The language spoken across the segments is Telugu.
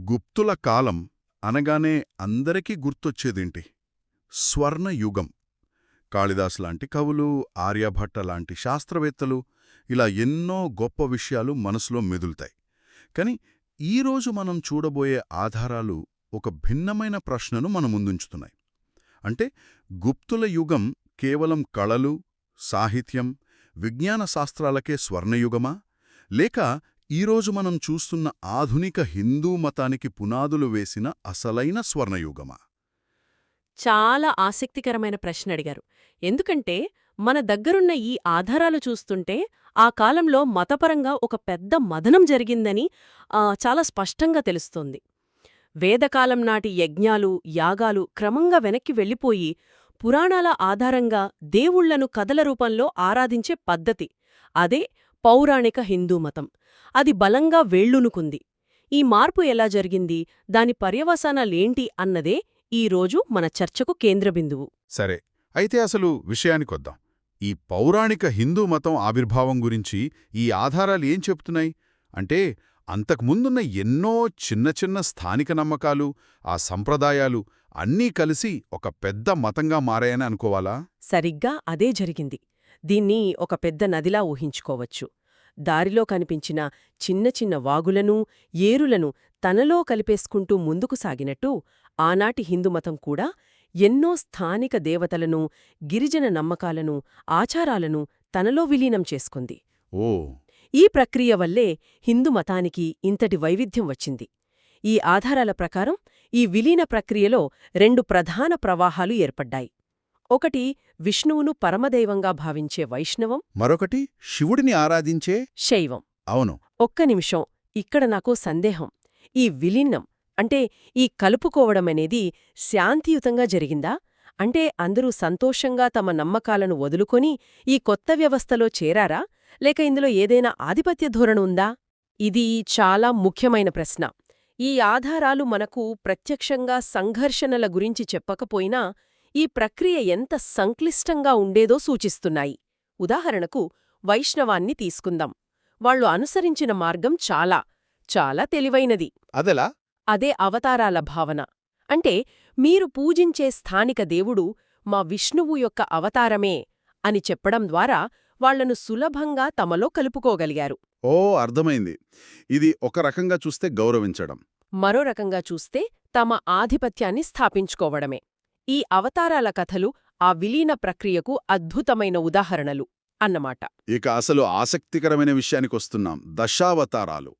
గుప్తుల కాలం అనగానే అందరికీ గుర్తొచ్చేదేంటి? స్వర్ణయుగం. కాళిదాస్ లాంటి కవులు ఆర్యభట్ట లాంటి శాస్త్రవేత్తలు ఇలా ఎన్నో గొప్ప విషయాలు మనసులో మెదులుతాయి. కాని ఈరోజు మనం చూడబోయే ఆధారాలు ఒక భిన్నమైన ప్రశ్నను మన ముందుంచుతున్నాయి. అంటే గుప్తుల యుగం కేవలం కళలు సాహిత్యం విజ్ఞాన శాస్త్రాలకే స్వర్ణయుగమా? లేక ఈరోజు మనం చూస్తున్న ఆధునిక హిందూ మతానికి పునాదులు వేసిన అసలైన స్వర్ణయుగమా? చాలా ఆసక్తికరమైన ప్రశ్న అడిగారు. ఎందుకంటే మన దగ్గరున్న ఈ ఆధారాలు చూస్తుంటే ఆ కాలంలో మతపరంగా ఒక పెద్ద మదనం జరిగిందని చాలా స్పష్టంగా తెలుస్తోంది. వేదకాలం నాటి యజ్ఞాలు యాగాలు క్రమంగా వెనక్కి వెళ్ళిపోయి పురాణాల ఆధారంగా దేవుళ్ళను కథల రూపంలో ఆరాధించే పద్ధతి. అదే పౌరాణిక హిందూ మతం. అది బలంగా వేళ్ళునుకుంది ఈ మార్పు ఎలా జరిగింది? దాని పర్యవసానాలేంటి అన్నదే ఈరోజు మన చర్చకు కేంద్రబిందువు సరే అయితే అసలు విషయానికొద్దాం ఈ పౌరాణిక హిందూ మతం ఆవిర్భావం గురించి ఈ ఆధారాలు ఏం చెప్తున్నాయి అంటే అంతకుముందున్న ఎన్నో చిన్న చిన్న స్థానిక నమ్మకాలు ఆ సంప్రదాయాలు అన్నీ కలిసి ఒక పెద్ద మతంగా మారాయని అనుకోవాలా? సరిగ్గా అదే జరిగింది. దీన్ని ఒక పెద్ద నదిలా ఊహించుకోవచ్చు. దారిలో కనిపించిన చిన్న చిన్న వాగులను ఏరులను తనలో కలిపేసుకుంటూ ముందుకు సాగినట్టు ఆనాటి హిందుమతం కూడా ఎన్నో స్థానిక దేవతలను గిరిజన నమ్మకాలను ఆచారాలను తనలో విలీనం చేసుకుంది. ఓ! ఈ ప్రక్రియ వల్లే హిందూ మతానికి ఇంతటి వైవిధ్యం వచ్చింది. ఈ ఆధారాల ప్రకారం ఈ విలీన ప్రక్రియలో రెండు ప్రధాన ప్రవాహాలు ఏర్పడ్డాయి. ఒకటి విష్ణువును పరమదైవంగా భావించే వైష్ణవం. మరొకటి శివుడిని ఆరాధించే శైవం. అవును. ఒక్క నిమిషం ఇక్కడ నాకు సందేహం. ఈ విలీనం అంటే ఈ కలుపుకోవడమనేది శాంతియుతంగా జరిగిందా? అంటే అందరూ సంతోషంగా తమ నమ్మకాలను వదులుకొని ఈ కొత్త వ్యవస్థలో చేరారా? లేక ఇందులో ఏదైనా ఆధిపత్య ధోరణి ఉందా? ఇది చాలా ముఖ్యమైన ప్రశ్న. ఈ ఆధారాలు మనకు ప్రత్యక్షంగా సంఘర్షణల గురించి చెప్పకపోయినా ఈ ప్రక్రియ ఎంత సంక్లిష్టంగా ఉండేదో సూచిస్తున్నాయి. ఉదాహరణకు వైష్ణవాన్ని తీసుకుందాం. వాళ్ళు అనుసరించిన మార్గం చాలా చాలా తెలివైనది. అదెలా? అదే అవతారాల భావన. అంటే మీరు పూజించే స్థానిక దేవుడు మా విష్ణువు యొక్క అవతారమే అని చెప్పడం ద్వారా వాళ్ళను సులభంగా తమలో కలుపుకోగలిగారు. ఓ అర్థమైంది. ఇది ఒక రకంగా చూస్తే గౌరవించడం. మరో రకంగా చూస్తే తమ ఆధిపత్యాన్ని స్థాపించుకోవడమే. ఈ అవతారాల కథలు ఆ విలీన ప్రక్రియకు అద్భుతమైన ఉదాహరణలు అన్నమాట. ఇక అసలు ఆసక్తికరమైన విషయానికొస్తున్నాం దశావతారాలు.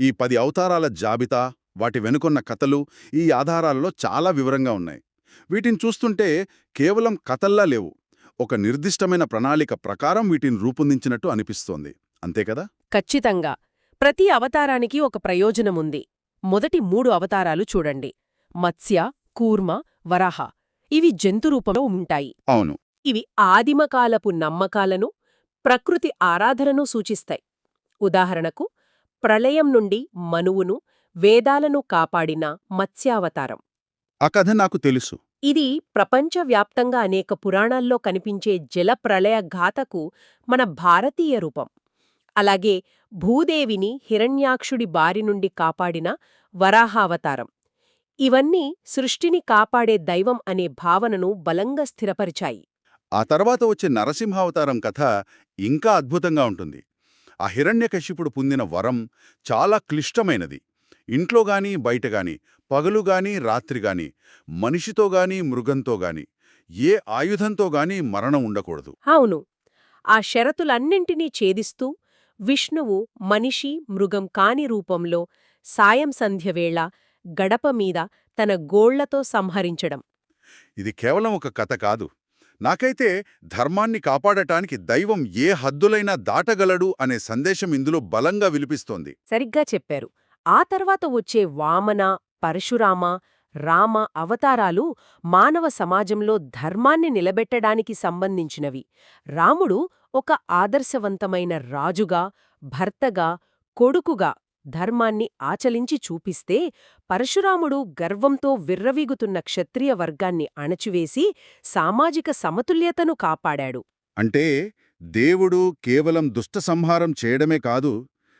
ఈ పది అవతారాల జాబితా వాటి వెనుకొన్న కథలు ఈ ఆధారాలలో చాలా వివరంగా ఉన్నాయి. వీటిని చూస్తుంటే కేవలం కథల్లా లేవు ఒక నిర్దిష్టమైన ప్రణాళిక ప్రకారం వీటిని రూపొందించినట్టు అనిపిస్తోంది. అంతే కదా? ఖచ్చితంగా. ప్రతి అవతారానికి ఒక ప్రయోజనముంది. మొదటి మూడు అవతారాలు చూడండి. మత్స్య కూర్మ వరాహ. ఇవి జంతురూపంలో ఉంటాయి. అవును. ఇవి ఆదిమకాలపు నమ్మకాలను ప్రకృతి ఆరాధనను సూచిస్తాయి. ఉదాహరణకు ప్రళయం నుండి మనువును వేదాలను కాపాడిన మత్స్యావతారం. ఆ కథ నాకు తెలుసు. ఇది ప్రపంచవ్యాప్తంగా అనేక పురాణాల్లో కనిపించే జల ప్రళయ ఘాతకు మన భారతీయ రూపం. అలాగే భూదేవిని హిరణ్యాక్షుడి బారి నుండి కాపాడిన వరాహావతారం. ఇవన్నీ సృష్టిని కాపాడే దైవం అనే భావనను బలంగా స్థిరపరిచాయి. ఆ తర్వాత వచ్చే నరసింహావతారం కథ ఇంకా అద్భుతంగా ఉంటుంది. ఆ హిరణ్యకశిపుడు పొందిన వరం చాలా క్లిష్టమైనది. ఇంట్లో గాని బయటగాని పగలుగాని రాత్రిగాని మనిషితో గాని మృగంతో గాని ఏ ఆయుధంతో గాని మరణం ఉండకూడదు. అవును. ఆ షరతులన్నింటినీ ఛేదిస్తూ విష్ణువు మనిషి మృగం కాని రూపంలో సాయం సంధ్యవేళ గడప మీద తన గోళ్ళతో సంహరించడం. ఇది కేవలం ఒక కథ కాదు. నాకైతే ధర్మాన్ని కాపాడటానికి దైవం ఏ హద్దులైనా దాటగలడు అనే సందేశం ఇందులో బలంగా వినిపిస్తోంది. సరిగ్గా చెప్పారు. ఆ తర్వాత వచ్చే వామన పరశురామ రామ అవతారాలు మానవ సమాజంలో ధర్మాన్ని నిలబెట్టడానికి సంబంధించినవి. రాముడు ఒక ఆదర్శవంతమైన రాజుగా భర్తగా కొడుకుగా ధర్మాన్ని ఆచలించి చూపిస్తే పరశురాముడు గర్వంతో విర్రవీగుతున్న క్షత్రియ వర్గాన్ని అణచివేసి సామాజిక సమతుల్యతను కాపాడాడు. అంటే దేవుడు కేవలం దుష్ట సంహారం చేయడమే కాదు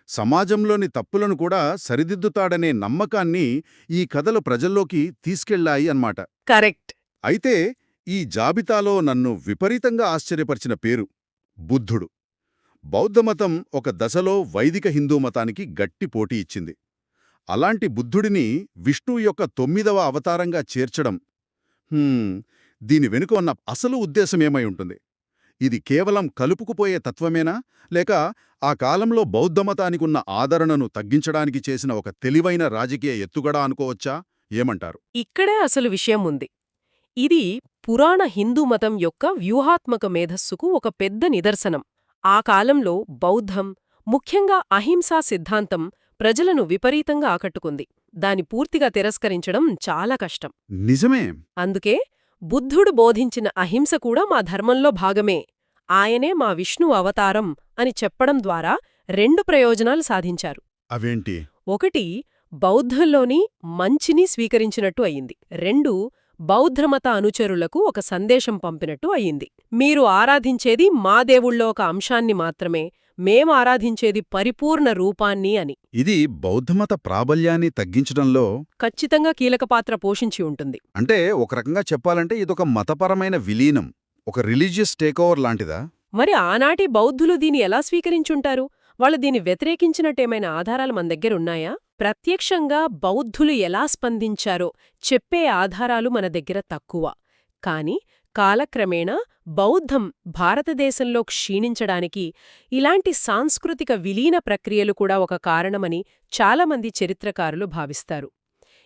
సమాజంలోని తప్పులను కూడా సరిదిద్దుతాడనే నమ్మకాన్ని ఈ కథలు ప్రజల్లోకి తీసుకెళ్ళాయి అన్నమాట. కరెక్ట్. అయితే ఈ జాబితాలో నన్ను విపరీతంగా ఆశ్చర్యపరిచిన పేరు బుద్ధుడు. బౌద్ధమతం ఒక దశలో వైదిక హిందూ మతానికి గట్టి పోటీ ఇచ్చింది. అలాంటి బుద్ధుడిని విష్ణువు యొక్క తొమ్మిదవ అవతారంగా చేర్చడం. దీని వెనుక ఉన్న అసలు ఉద్దేశమేమై ఉంటుంది? ఇది కేవలం కలుపుకుపోయే తత్వమేనా? లేక ఆ కాలంలో బౌద్ధమతానికున్న ఆదరణను తగ్గించడానికి చేసిన ఒక తెలివైన రాజకీయ ఎత్తుగడా అనుకోవచ్చా? ఏమంటారు? ఇక్కడే అసలు విషయం ఉంది. ఇది పురాణ హిందూ మతం యొక్క వ్యూహాత్మక మేధస్సుకు ఒక పెద్ద నిదర్శనం. ఆ కాలంలో బౌద్ధం ముఖ్యంగా అహింసా సిద్ధాంతం ప్రజలను విపరీతంగా ఆకట్టుకుంది. దాని పూర్తిగా తిరస్కరించడం చాలా కష్టం. నిజమే. అందుకే బుద్ధుడు బోధించిన అహింస కూడా మా ధర్మంలో భాగమే. ఆయనే మా విష్ణు అవతారం అని చెప్పడం ద్వారా రెండు ప్రయోజనాలు సాధించారు. అవేంటి? ఒకటి బౌద్ధంలోని మంచిని స్వీకరించినట్టు అయింది. రెండు బౌద్ధమత అనుచరులకు ఒక సందేశం పంపినట్టు అయింది. మీరు ఆరాధించేది మా దేవుళ్ళో ఒక అంశాన్ని మాత్రమే మేం ఆరాధించేది పరిపూర్ణ రూపాన్ని అని. ఇది బౌద్ధమత ప్రాబల్యాన్ని తగ్గించడంలో ఖచ్చితంగా కీలక పాత్ర పోషించి ఉంటుంది. అంటే ఒక రకంగా చెప్పాలంటే ఇదొక మతపరమైన విలీనం ఒక రిలీజియస్ టేకోవర్ లాంటిదా? మరి ఆనాటి బౌద్ధులు దీని ఎలా స్వీకరించుంటారు? వాళ్ళు దీన్ని వ్యతిరేకించినట్టేమైనా ఆధారాలు మన దగ్గరున్నాయా ప్రత్యక్షంగా బౌద్ధులు ఎలా స్పందించారో చెప్పే ఆధారాలు మన దగ్గర తక్కువ. కాని కాలక్రమేణా బౌద్ధం భారతదేశంలో క్షీణించడానికి ఇలాంటి సాంస్కృతిక విలీన ప్రక్రియలు కూడా ఒక కారణమని చాలామంది చరిత్రకారులు భావిస్తారు.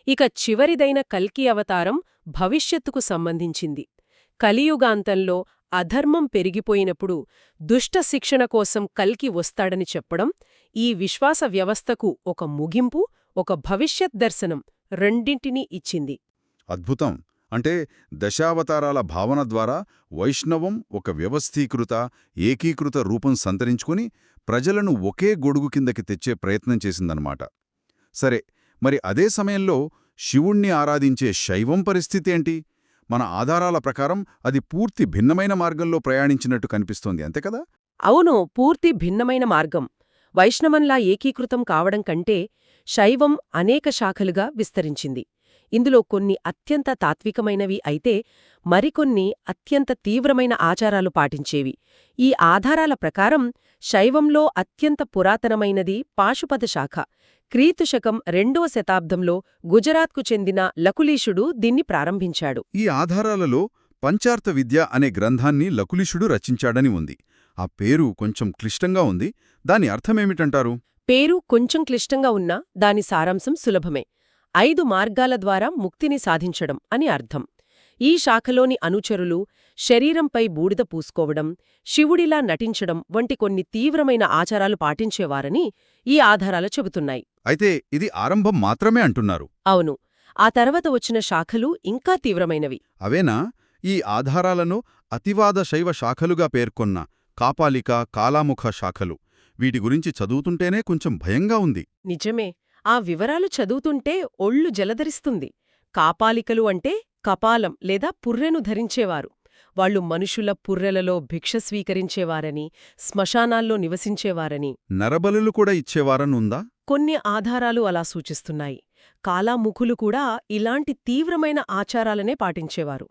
ఇక చివరిదైన కల్కి అవతారం భవిష్యత్తుకు సంబంధించింది. కలియుగాంతంలో అధర్మం పెరిగిపోయినప్పుడు దుష్ట శిక్షణ కోసం కల్కి వస్తాడని చెప్పడం ఈ విశ్వాస వ్యవస్థకు ఒక ముగింపు ఒక భవిష్యత్ దర్శనం రెండింటినీ ఇచ్చింది. అద్భుతం! అంటే దశావతారాల భావన ద్వారా వైష్ణవం ఒక వ్యవస్థీకృత ఏకీకృత రూపం సంతరించుకుని ప్రజలను ఒకే గొడుగు కిందకి తెచ్చే ప్రయత్నం చేసిందనమాట సరే మరి అదే సమయంలో శివుణ్ణి ఆరాధించే శైవం పరిస్థితేంటి మన ఆధారాల ప్రకారం అది పూర్తి భిన్నమైన మార్గంలో ప్రయాణించినట్టు కనిపిస్తోంది అంతే కదా? అవును పూర్తి భిన్నమైన మార్గం. వైష్ణవంలా ఏకీకృతం కావడం కంటే శైవం అనేక శాఖలుగా విస్తరించింది. ఇందులో కొన్ని అత్యంత తాత్వికమైనవి అయితే మరికొన్ని అత్యంత తీవ్రమైన ఆచారాలు పాటించేవి. ఈ ఆధారాల ప్రకారం శైవంలో అత్యంత పురాతనమైనది పాశుపద శాఖ. క్రీతుశకం రెండవ శతాబ్దంలో గుజరాత్కు చెందిన లకులీషుడు దీన్ని ప్రారంభించాడు. ఈ ఆధారాలలో పంచార్థ విద్య అనే గ్రంథాన్ని లకులిషుడు రచించాడని ఉంది. ఆ పేరు కొంచెం క్లిష్టంగా ఉంది. దాని అర్థమేమిటంటారు? పేరు కొంచెం క్లిష్టంగా ఉన్నా దాని సారాంశం సులభమే. ఐదు మార్గాల ద్వారా ముక్తిని సాధించడం అని అర్థం. ఈ శాఖలోని అనుచరులు శరీరంపై బూడిద పూసుకోవడం శివుడిలా నటించడం వంటి కొన్ని తీవ్రమైన ఆచారాలు పాటించేవారని ఈ ఆధారాలు చెబుతున్నాయి. అయితే ఇది ఆరంభం మాత్రమే అంటున్నారు. అవును. ఆ తర్వాత వచ్చిన శాఖలు ఇంకా తీవ్రమైనవి. అవేనా? ఈ ఆధారాలను అతివాద శైవ శాఖలుగా పేర్కొన్న కాపాలిక కాలాముఖ శాఖలు. వీటి గురించి చదువుతుంటేనే కొంచెం భయంగా ఉంది. నిజమే. ఆ వివరాలు చదువుతుంటే ఒళ్ళు జలధరిస్తుంది. కాపాలికలు అంటే కపాలం లేదా పుర్రెను ధరించేవారు. వాళ్ళు మనుషుల పుర్రెలలో భిక్ష స్వీకరించేవారని శ్మశానాల్లో నివసించేవారని. నరబలులు కూడా ఇచ్చేవారనుందా? కొన్ని ఆధారాలు అలా సూచిస్తున్నాయి. కాలాముఖులు కూడా ఇలాంటి తీవ్రమైన ఆచారాలనే పాటించేవారు.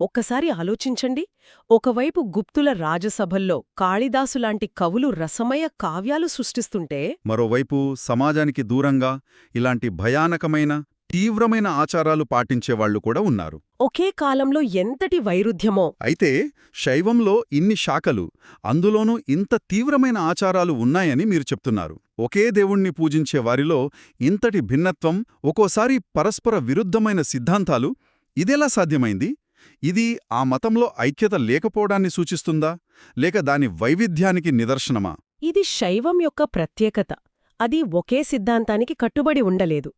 ఒక్కసారి ఆలోచించండి. ఒకవైపు గుప్తుల రాజసభల్లో కాళిదాసులాంటి కవులు రసమయ కావ్యాలు సృష్టిస్తుంటే మరోవైపు సమాజానికి దూరంగా ఇలాంటి భయానకమైన తీవ్రమైన ఆచారాలు పాటించేవాళ్ళు కూడా ఉన్నారు. ఒకే కాలంలో ఎంతటి వైరుధ్యమో. అయితే శైవంలో ఇన్ని శాఖలు అందులోనూ ఇంత తీవ్రమైన ఆచారాలు ఉన్నాయని మీరు చెప్తున్నారు. ఒకే దేవుణ్ణి పూజించే వారిలో ఇంతటి భిన్నత్వం ఒక్కోసారి పరస్పర విరుద్ధమైన సిద్ధాంతాలు ఇదెలా సాధ్యమైంది? ఇది ఆ మతంలో ఐక్యత లేకపోవడాన్ని సూచిస్తుందా? లేక దాని వైవిధ్యానికి నిదర్శనమా? ఇది శైవం యొక్క ప్రత్యేకత. అది ఒకే సిద్ధాంతానికి కట్టుబడి ఉండలేదు.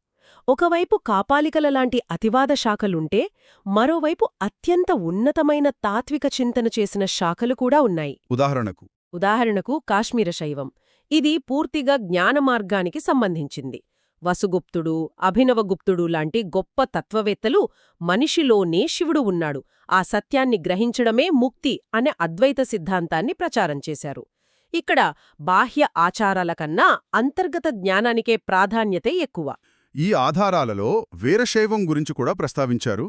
ఒకవైపు కాపాలికల లాంటి అతివాద శాఖలుంటే మరోవైపు అత్యంత ఉన్నతమైన తాత్విక చింతన చేసిన శాఖలు కూడా ఉన్నాయి. ఉదాహరణకు ఉదాహరణకు కాశ్మీర శైవం. ఇది పూర్తిగా జ్ఞానమార్గానికి సంబంధించింది. వసుగుప్తుడు అభినవగుప్తుడు లాంటి గొప్ప తత్వవేత్తలు మనిషిలోనే శివుడు ఉన్నాడు. ఆ సత్యాన్ని గ్రహించడమే ముక్తి అనే అద్వైత సిద్ధాంతాన్ని ప్రచారం చేశారు. ఇక్కడ బాహ్య ఆచారాల కన్నా అంతర్గత జ్ఞానానికే ప్రాధాన్యతే ఎక్కువ. ఈ ఆధారాలలో వీరశైవం గురించి కూడా ప్రస్తావించారు.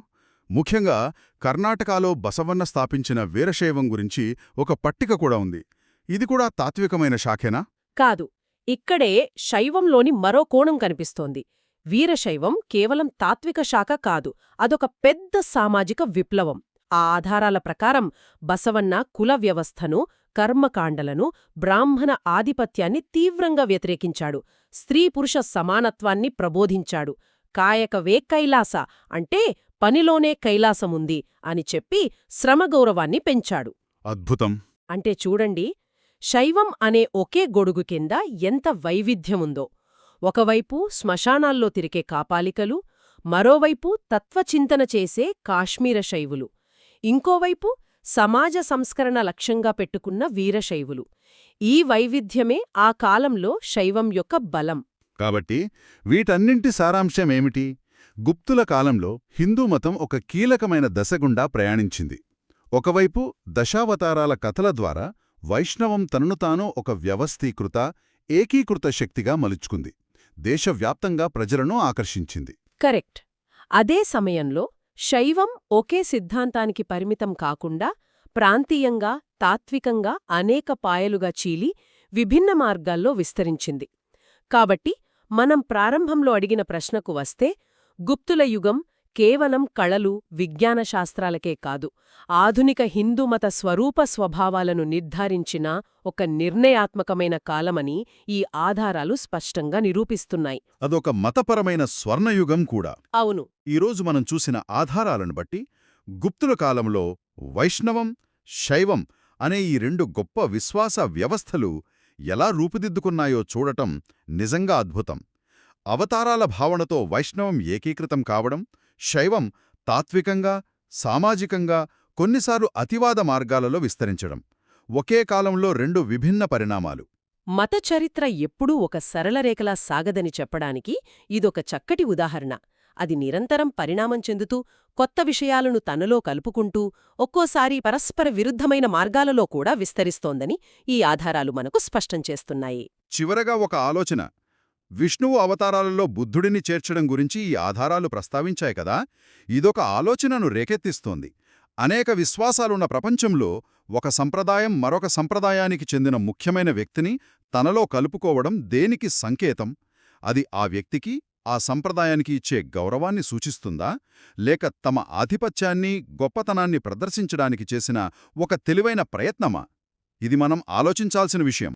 ముఖ్యంగా కర్ణాటకలో బసవన్న స్థాపించిన వీరశైవం గురించి ఒక పట్టిక కూడా ఉంది. ఇది కూడా తాత్వికమైన శాఖేనా? కాదు. ఇక్కడే శైవంలోని మరో కోణం కనిపిస్తోంది. వీరశైవం కేవలం తాత్విక శాఖ కాదు అదొక పెద్ద సామాజిక విప్లవం. ఆ ఆధారాల ప్రకారం బసవన్న కుల వ్యవస్థను కర్మకాండలను బ్రాహ్మణ ఆధిపత్యాన్ని తీవ్రంగా వ్యతిరేకించాడు. స్త్రీ-పురుష సమానత్వాన్ని ప్రబోధించాడు. కాయకవే కైలాస అంటే పనిలోనే కైలాసముంది అని చెప్పి శ్రమగౌరవాన్ని పెంచాడు. అద్భుతం. అంటే చూడండి శైవం అనే ఒకే గొడుగు కింద ఎంత వైవిధ్యముందో. ఒకవైపు శ్మశానాల్లో తిరిగే కాపాలికలు మరోవైపు తత్వచింతన చేసే కాశ్మీర శైవులు. ఇంకోవైపు సమాజ సంస్కరణ లక్ష్యంగా పెట్టుకున్న వీరశైవులు ఈ వైవిధ్యమే ఆ కాలంలో శైవం యొక్క బలం. కాబట్టి వీటన్నింటి సారాంశం ఏమిటి? గుప్తుల కాలంలో హిందూ మతం ఒక కీలకమైన దశ గుండా ప్రయాణించింది. ఒకవైపు దశావతారాల కథల ద్వారా వైష్ణవం తనను తాను ఒక వ్యవస్థీకృత ఏకీకృత శక్తిగా మలుచుకుంది. దేశవ్యాప్తంగా ప్రజలను ఆకర్షించింది. కరెక్ట్. అదే సమయంలో శైవం ఒకే సిద్ధాంతానికి పరిమితం కాకుండా ప్రాంతీయంగా తాత్వికంగా అనేక పాయలుగా చీలి విభిన్న మార్గాల్లో విస్తరించింది. కాబట్టి మనం ప్రారంభంలో అడిగిన ప్రశ్నకు వస్తే గుప్తుల యుగం కేవలం కళలు విజ్ఞాన శాస్త్రాలకే కాదు ఆధునిక హిందూమత స్వరూప స్వభావాలను నిర్ధారించిన ఒక నిర్ణయాత్మకమైన కాలమని ఈ ఆధారాలు స్పష్టంగా నిరూపిస్తున్నాయి. అదొక మతపరమైన స్వర్ణయుగం కూడా. అవును. ఈరోజు మనం చూసిన ఆధారాలను బట్టి గుప్తుల కాలంలో వైష్ణవం శైవం అనే ఈ రెండు గొప్ప విశ్వాస వ్యవస్థలు ఎలా రూపుదిద్దుకున్నాయో చూడటం నిజంగా అద్భుతం. అవతారాల భావనతో వైష్ణవం ఏకీకృతం కావడం శైవం తాత్వికంగా సామాజికంగా కొన్నిసార్లు అతివాద మార్గాలలో విస్తరించడం. ఒకే కాలంలో రెండు విభిన్న పరిణామాలు. మత చరిత్ర ఎప్పుడూ ఒక సరళ రేఖలా సాగదని చెప్పడానికి ఇదొక చక్కటి ఉదాహరణ. అది నిరంతరం పరిణామం చెందుతూ కొత్త విషయాలను తనలో కలుపుకుంటూ ఒక్కోసారి పరస్పర విరుద్ధమైన మార్గాలలో కూడా విస్తరిస్తోందని ఈ ఆధారాలు మనకు స్పష్టం చేస్తున్నాయి. చివరగా ఒక ఆలోచన. విష్ణువు అవతారాలలో బుద్ధుడిని చేర్చడం గురించి ఈ ఆధారాలు ప్రస్తావించాయి కదా! ఇదొక ఆలోచనను రేకెత్తిస్తోంది. అనేక విశ్వాసాలున్న ప్రపంచంలో ఒక సంప్రదాయం మరొక సంప్రదాయానికి చెందిన ముఖ్యమైన వ్యక్తిని తనలో కలుపుకోవడం దేనికి సంకేతం? అది ఆ వ్యక్తికి ఆ సంప్రదాయానికి ఇచ్చే గౌరవాన్ని సూచిస్తుందా? లేక తమ ఆధిపత్యాన్ని గొప్పతనాన్ని ప్రదర్శించడానికి చేసిన ఒక తెలివైన ప్రయత్నమా? ఇది మనం ఆలోచించాల్సిన విషయం.